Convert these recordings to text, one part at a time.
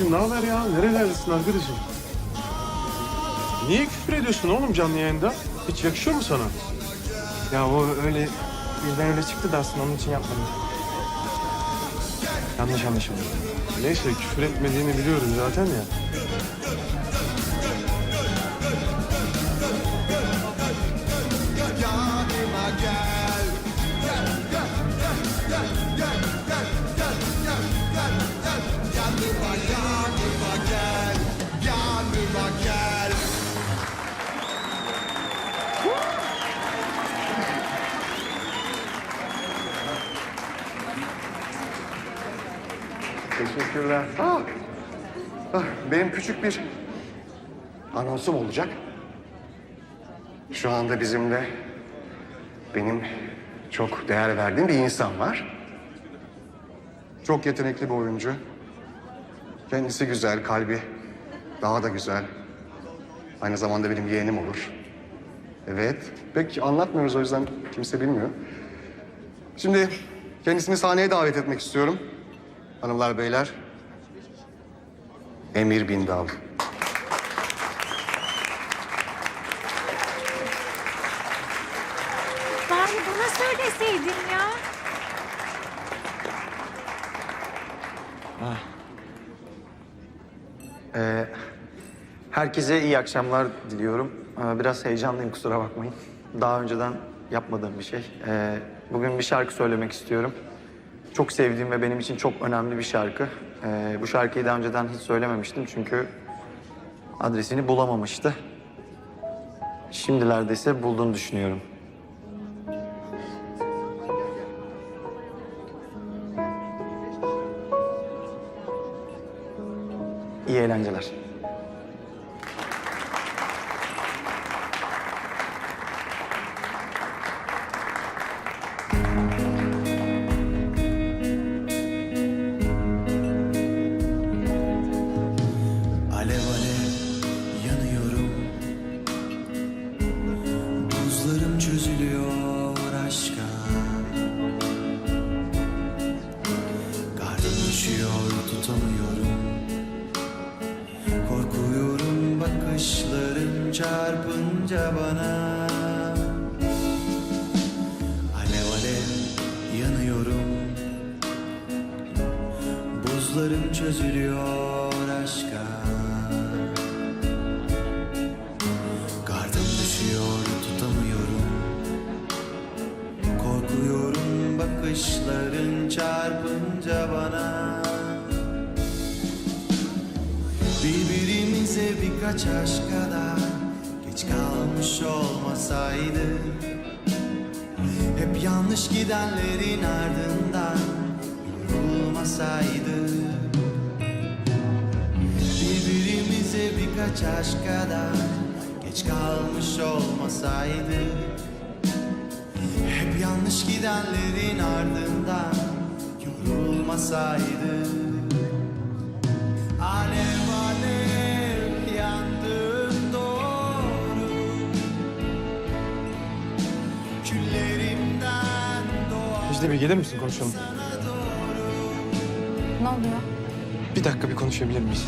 Emir'cim ne haber ya? Nerelerdesin arkadaşım? Niye küfür ediyorsun oğlum canlı yayında? Hiç yakışıyor mu sana? Ya o öyle birden öyle çıktı da aslında onun için yapmadım. Yanlış anlaşıldı. Neyse küfür etmediğini biliyorum zaten ya. Teşekkürler. Ah, ah, benim küçük bir anonsum olacak. Şu anda bizimle benim çok değer verdiğim bir insan var. Çok yetenekli bir oyuncu. Kendisi güzel, kalbi daha da güzel. Aynı zamanda benim yeğenim olur. Evet, pek anlatmıyoruz o yüzden kimse bilmiyor. Şimdi kendisini sahneye davet etmek istiyorum. Hanımlar, beyler. Emir Bindal. Bari bana söyleseydin ya. Ee, herkese iyi akşamlar diliyorum. Ee, biraz heyecanlıyım kusura bakmayın. Daha önceden yapmadığım bir şey. Ee, bugün bir şarkı söylemek istiyorum. Çok sevdiğim ve benim için çok önemli bir şarkı. Ee, bu şarkıyı daha önceden hiç söylememiştim çünkü adresini bulamamıştı. Şimdilerde ise bulduğunu düşünüyorum. İyi eğlenceler. Çarpınca bana. Alev alev yanıyorum. Buzlarım çözülüyor aşka. Gardım düşüyor tutamıyorum. Korkuyorum bakışların çarpınca bana. Birbirimize birkaç aşk yanlış gidenlerin ardından Yorulmasaydı Birbirimize birkaç aşk kadar Geç kalmış olmasaydı. Hep yanlış gidenlerin ardından Yorulmasaydı Dicle bir gelir misin konuşalım? Ne oluyor? Bir dakika bir konuşabilir miyiz?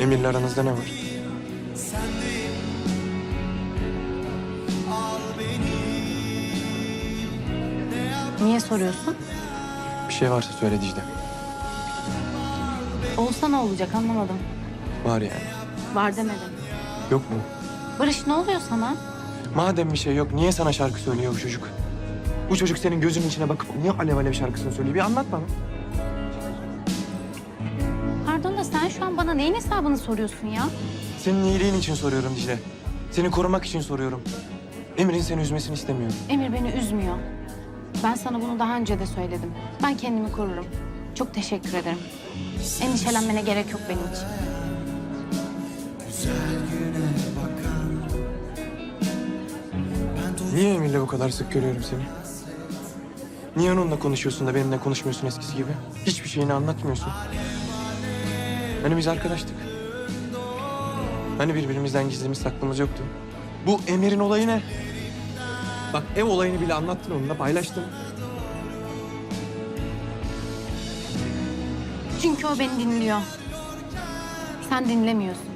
Emir'le aranızda ne var? Niye soruyorsun? Bir şey varsa söyle Dicle. Olsa ne olacak anlamadım. Var yani. Var demedim. Yok mu? Barış ne oluyor sana? Madem bir şey yok niye sana şarkı söylüyor bu çocuk? Bu çocuk senin gözünün içine bakıp niye alev alev şarkısını söylüyor? Bir anlat bana. Pardon da sen şu an bana neyin hesabını soruyorsun ya? Senin iyiliğin için soruyorum Dicle. Seni korumak için soruyorum. Emir'in seni üzmesini istemiyorum. Emir beni üzmüyor. Ben sana bunu daha önce de söyledim. Ben kendimi korurum. Çok teşekkür ederim. Endişelenmene gerek yok benim için. Niye Emir'le bu kadar sık görüyorum seni? Niye onunla konuşuyorsun da benimle konuşmuyorsun eskisi gibi? Hiçbir şeyini anlatmıyorsun. Hani biz arkadaştık. Hani birbirimizden gizlimiz saklımız yoktu. Bu Emir'in olayı ne? Bak ev olayını bile anlattın onunla paylaştın. Çünkü o beni dinliyor. Sen dinlemiyorsun.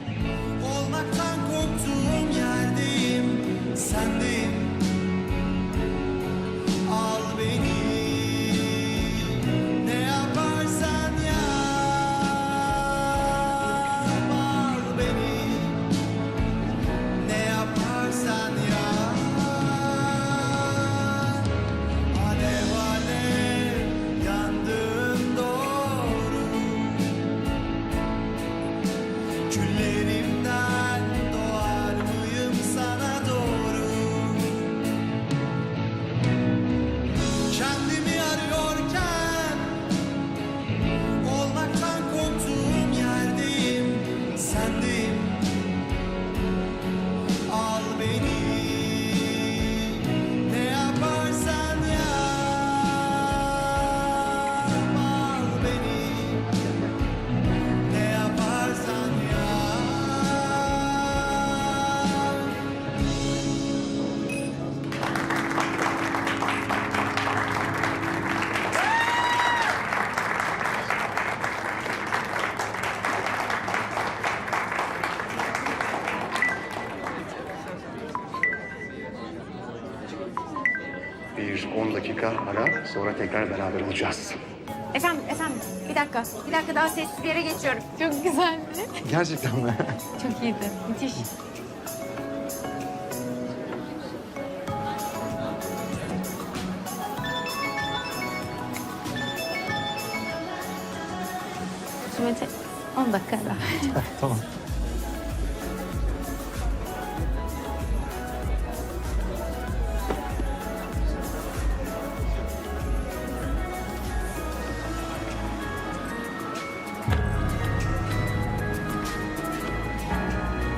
10 dakika ara sonra tekrar beraber olacağız. Efendim, efendim. Bir dakika. Bir dakika daha sessiz bir yere geçiyorum. Çok güzeldi. Gerçekten mi? Çok iyiydi. Müthiş. Şimdi 10 dakika daha. tamam.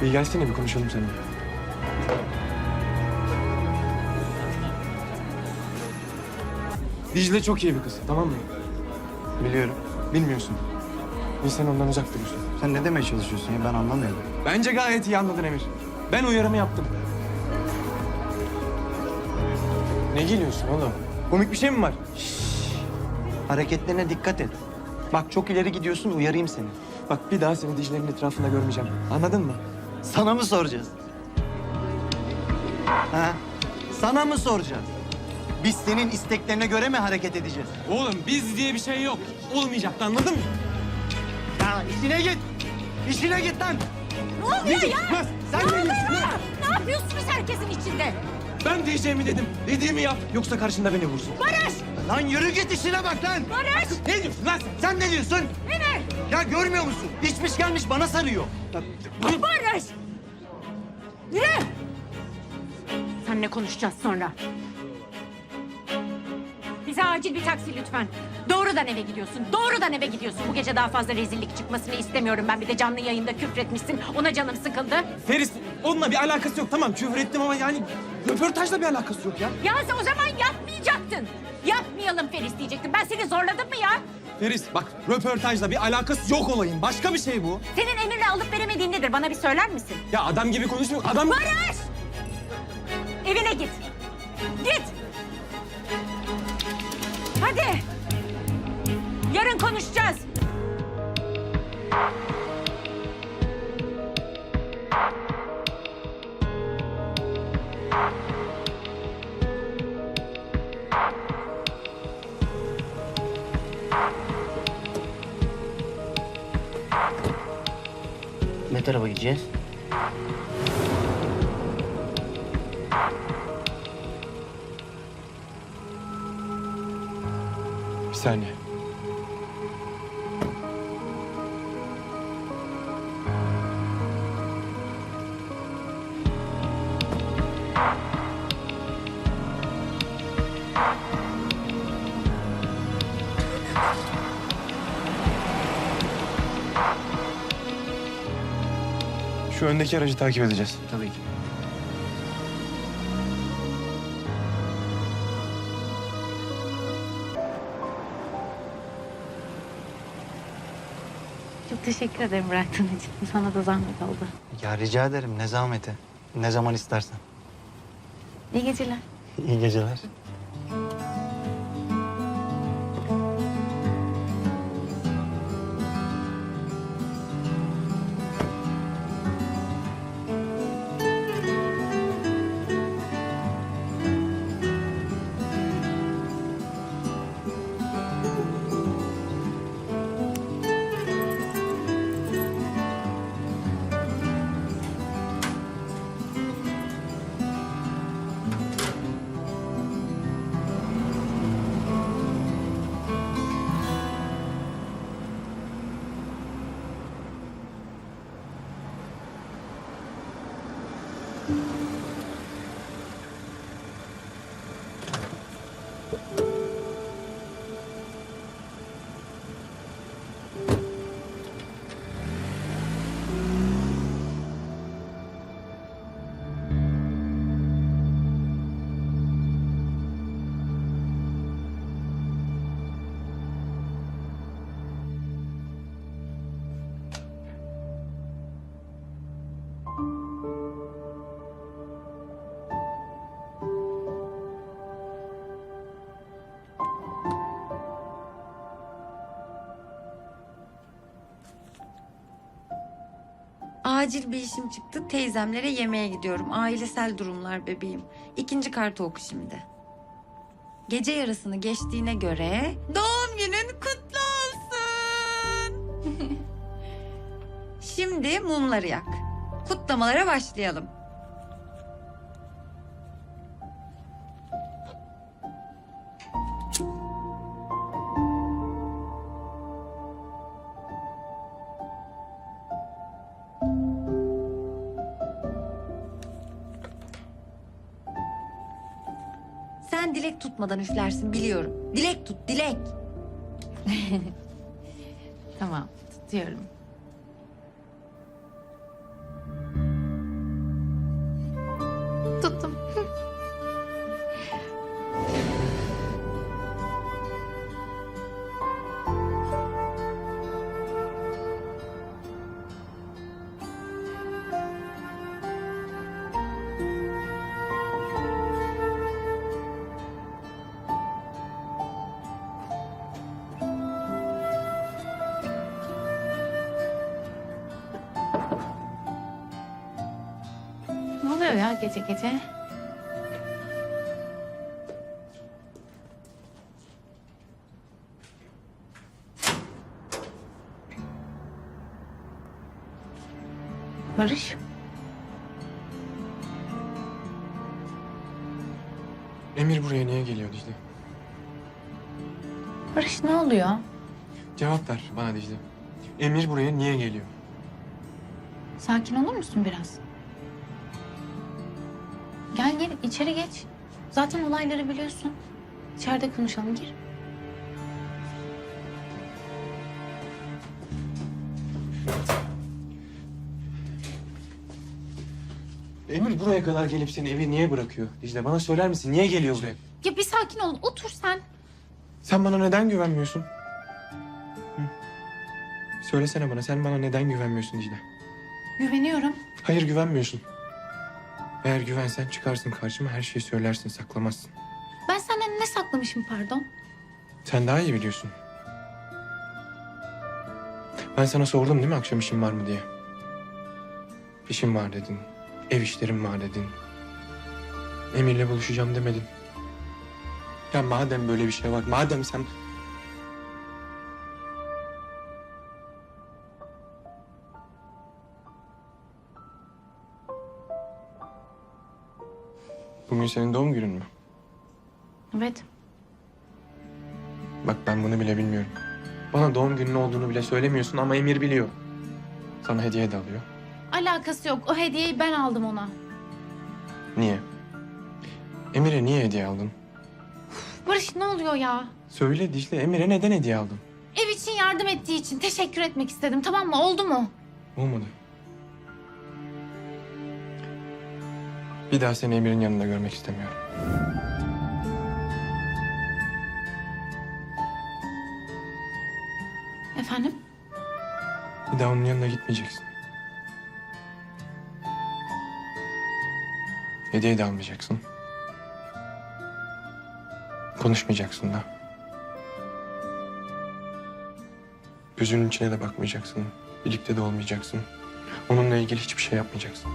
Bir gelsene bir konuşalım seninle. Dicle çok iyi bir kız tamam mı? Biliyorum. Bilmiyorsun. Biz sen ondan uzak duruyorsun. Sen ne demeye çalışıyorsun ya ben anlamıyorum. Bence gayet iyi anladın Emir. Ben uyarımı yaptım. Ne geliyorsun oğlum? Komik bir şey mi var? Hareketlerine dikkat et. Bak çok ileri gidiyorsun uyarayım seni. Bak bir daha seni Dicle'nin etrafında görmeyeceğim. Anladın mı? Sana mı soracağız? Ha? Sana mı soracağız? Biz senin isteklerine göre mi hareket edeceğiz? Oğlum biz diye bir şey yok. Olmayacaktı anladın mı? Ya işine git. İşine git lan. Ne oluyor ya? Lan sen Ne ne oluyor? diyorsun? Ne yapıyorsunuz herkesin içinde? Ben diyeceğimi dedim. Dediğimi yap. Yoksa karşında beni vursun. Barış! Lan yürü git işine bak lan. Barış! Ne diyorsun lan sen? Sen ne diyorsun? Emir! Ya görmüyor musun? İçmiş gelmiş bana sarıyor. Barış! Yürü! Seninle konuşacağız sonra. Bize acil bir taksi lütfen. Doğrudan eve gidiyorsun. Doğrudan eve gidiyorsun. Bu gece daha fazla rezillik çıkmasını istemiyorum ben. Bir de canlı yayında küfretmişsin. Ona canım sıkıldı. Feris onunla bir alakası yok. Tamam küfür ettim ama yani röportajla bir alakası yok ya. Ya sen o zaman yapmayacaktın. Yapmayalım Feris diyecektim. Ben seni zorladım mı ya? Feris bak röportajla bir alakası yok olayın. Başka bir şey bu. Senin emirle alıp veremediğin nedir? Bana bir söyler misin? Ya adam gibi konuşmuyor. Adam... Barış! Evine git. Git. Hadi. Yarın konuşacağız. Tarafa gideceğiz? Bir saniye. Şu öndeki aracı takip edeceğiz. Tabii ki. Çok teşekkür ederim bıraktığın için. Sana da zahmet oldu. Ya rica ederim ne zahmeti. Ne zaman istersen. İyi geceler. İyi geceler. Acil bir işim çıktı. Teyzemlere yemeğe gidiyorum. Ailesel durumlar bebeğim. İkinci kartı oku şimdi. Gece yarısını geçtiğine göre doğum günün kutlu olsun. şimdi mumları yak. Kutlamalara başlayalım. Tutmadan üflersin biliyorum. Dilek tut, dilek. Tamam tutuyorum. Tuttum. Ya gece gece? Barış. Emir buraya niye geliyor Dicle? Barış ne oluyor? Cevap ver bana Dicle. Emir buraya niye geliyor? Sakin olur musun biraz? İçeri geç. Zaten olayları biliyorsun. İçeride konuşalım gir. Emir buraya kadar gelip seni evi niye bırakıyor? Dicle bana söyler misin? Niye geliyor buraya? Ya bir sakin ol otur sen. Sen bana neden güvenmiyorsun? Hı? Söylesene bana sen bana neden güvenmiyorsun Dicle? Güveniyorum. Hayır güvenmiyorsun. Eğer güvensen çıkarsın karşıma her şeyi söylersin saklamazsın. Ben senden ne saklamışım pardon? Sen daha iyi biliyorsun. Ben sana sordum değil mi akşam işin var mı diye. İşim var dedin. Ev işlerim var dedin. Emir'le buluşacağım demedin. Ya madem böyle bir şey var, madem sen... Bugün senin doğum günün mü? Evet. Bak ben bunu bile bilmiyorum. Bana doğum günün olduğunu bile söylemiyorsun ama Emir biliyor. Sana hediye de alıyor. Alakası yok. O hediyeyi ben aldım ona. Niye? Emir'e niye hediye aldın? Barış ne oluyor ya? Söyle Dicle, Emir'e neden hediye aldın? Ev için yardım ettiği için teşekkür etmek istedim. Tamam mı? Oldu mu? Olmadı. Bir daha seni Emir'in yanında görmek istemiyorum. Efendim? Bir daha onun yanına gitmeyeceksin. Hediye de almayacaksın. Konuşmayacaksın da. Gözünün içine de bakmayacaksın. Birlikte de olmayacaksın. Onunla ilgili hiçbir şey yapmayacaksın.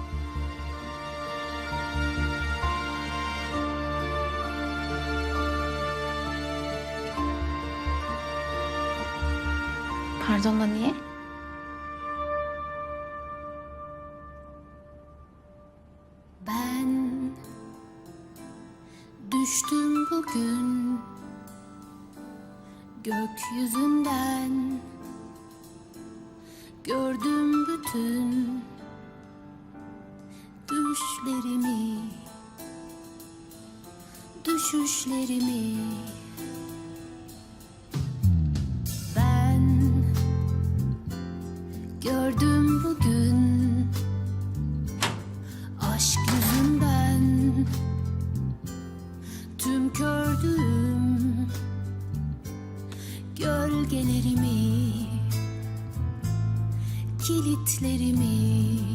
Pardon da niye? Ben düştüm bugün gökyüzünden gördüm bütün düşlerimi düşüşlerimi gördüğüm gölgelerimi, kilitlerimi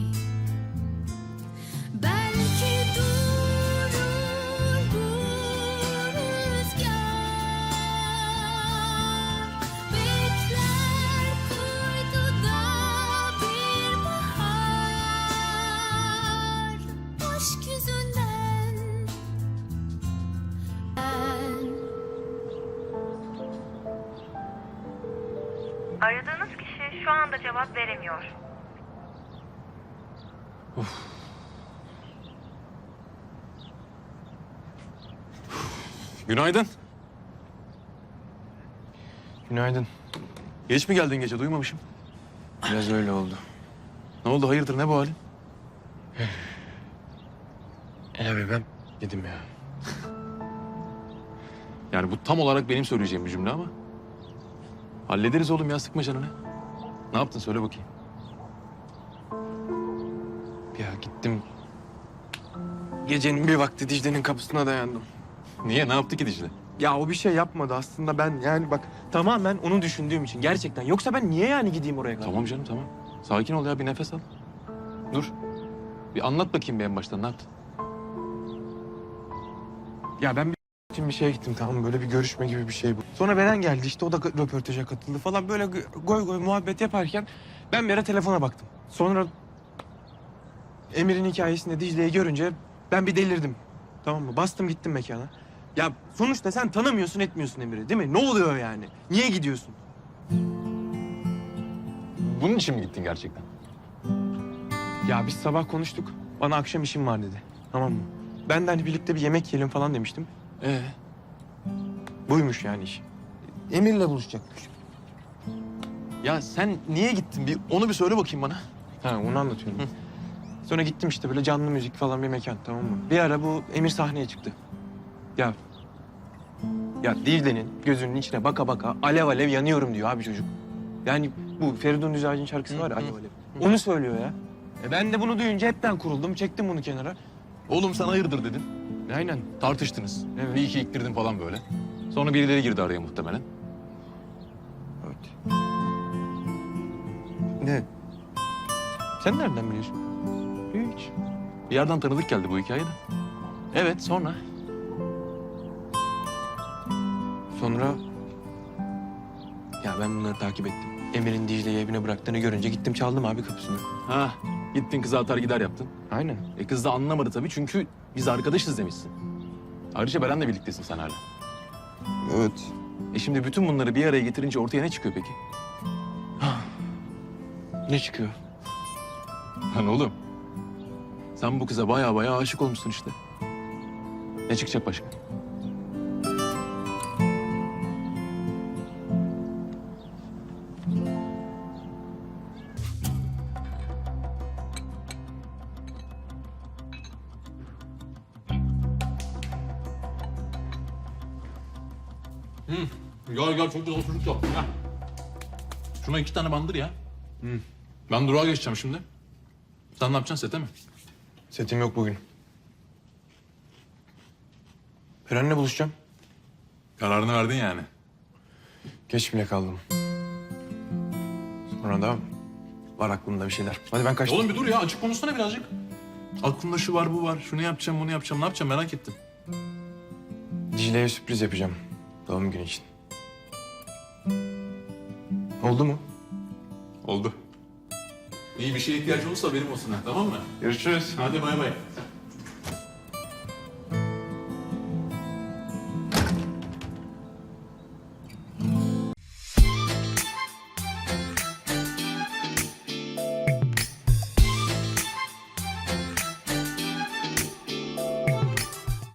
Günaydın. Günaydın. Geç mi geldin gece? Duymamışım. Biraz öyle oldu. Ne oldu? Hayırdır? Ne bu halin? Ya be ben dedim ya. Yani bu tam olarak benim söyleyeceğim bir cümle ama. Hallederiz oğlum ya. Sıkma canını. Ne yaptın? Söyle bakayım. Gecenin bir vakti Dicle'nin kapısına dayandım. Niye? Ne yaptı ki Dicle? Ya o bir şey yapmadı aslında ben yani bak tamamen onu düşündüğüm için gerçekten. Yoksa ben niye yani gideyim oraya kadar? Tamam canım tamam. Sakin ol ya. Bir nefes al. Dur. Bir anlat bakayım bir en baştan. Ne yaptın? Ya ben bir için bir şeye gittim tamam? Böyle bir görüşme gibi bir şey bu. Sonra Beren geldi işte o da röportaja katıldı falan böyle goy goy muhabbet yaparken ben bir ara telefona baktım. Sonra Emir'in hikayesinde Dicle'yi görünce ben bir delirdim. Tamam mı? Bastım gittim mekana. Ya sonuçta sen tanımıyorsun etmiyorsun Emir'i değil mi? Ne oluyor yani? Niye gidiyorsun? Bunun için mi gittin gerçekten? Ya biz sabah konuştuk. Bana akşam işim var dedi. Tamam mı? Ben de hani birlikte bir yemek yiyelim falan demiştim. Ee, Buymuş yani iş. Emir'le buluşacakmış. ya sen niye gittin? Bir onu bir söyle bakayım bana. Ha onu anlatıyorum. Sonra gittim işte böyle canlı müzik falan bir mekan tamam mı? Bir ara bu Emir sahneye çıktı. Ya ya Dicle'nin gözünün içine baka baka alev alev yanıyorum diyor abi çocuk. Yani bu Feridun Düzağaç'ın şarkısı var ya alev alev. Onu söylüyor ya. E ben de bunu duyunca hepten kuruldum. Çektim bunu kenara. Oğlum sen hayırdır dedin. Aynen. Tartıştınız. Evet. Bir iki iktirdin falan böyle. Sonra birileri girdi araya muhtemelen. Evet. Ne? Sen nereden biliyorsun? Bir yerden tanıdık geldi bu hikaye de. Evet sonra? Sonra ya ben bunları takip ettim. Emir'in Dicle'yi evine bıraktığını görünce gittim çaldım abi kapısını. Ha gittin kıza atar gider yaptın. Aynen. E kız da anlamadı tabii çünkü biz arkadaşız demişsin. Ayrıca Beren'le birliktesin sen hala. Evet. E şimdi bütün bunları bir araya getirince ortaya ne çıkıyor peki? Ne çıkıyor? Lan oğlum. Sen bu kıza baya baya aşık olmuşsun işte. Ne çıkacak başka? Gel gel çok güzel çocuk yaptın ya. Şuna iki tane bandır ya. Ben durağa geçeceğim şimdi. Sen ne yapacaksın sete mi? Setim yok bugün. Peren'le buluşacağım. Kararını verdin yani. Geç bile kaldım. Sonra da var aklımda bir şeyler. Hadi ben kaçtım. Oğlum bir dur ya açık konuşsana birazcık. Aklımda şu var bu var. Şunu yapacağım bunu yapacağım. Ne yapacağım merak ettim. Dicle'ye sürpriz yapacağım. Doğum günü için. Oldu mu? Oldu. İyi bir şeye ihtiyacı olursa benim olsun ha tamam mı? Görüşürüz. Hadi bay bay.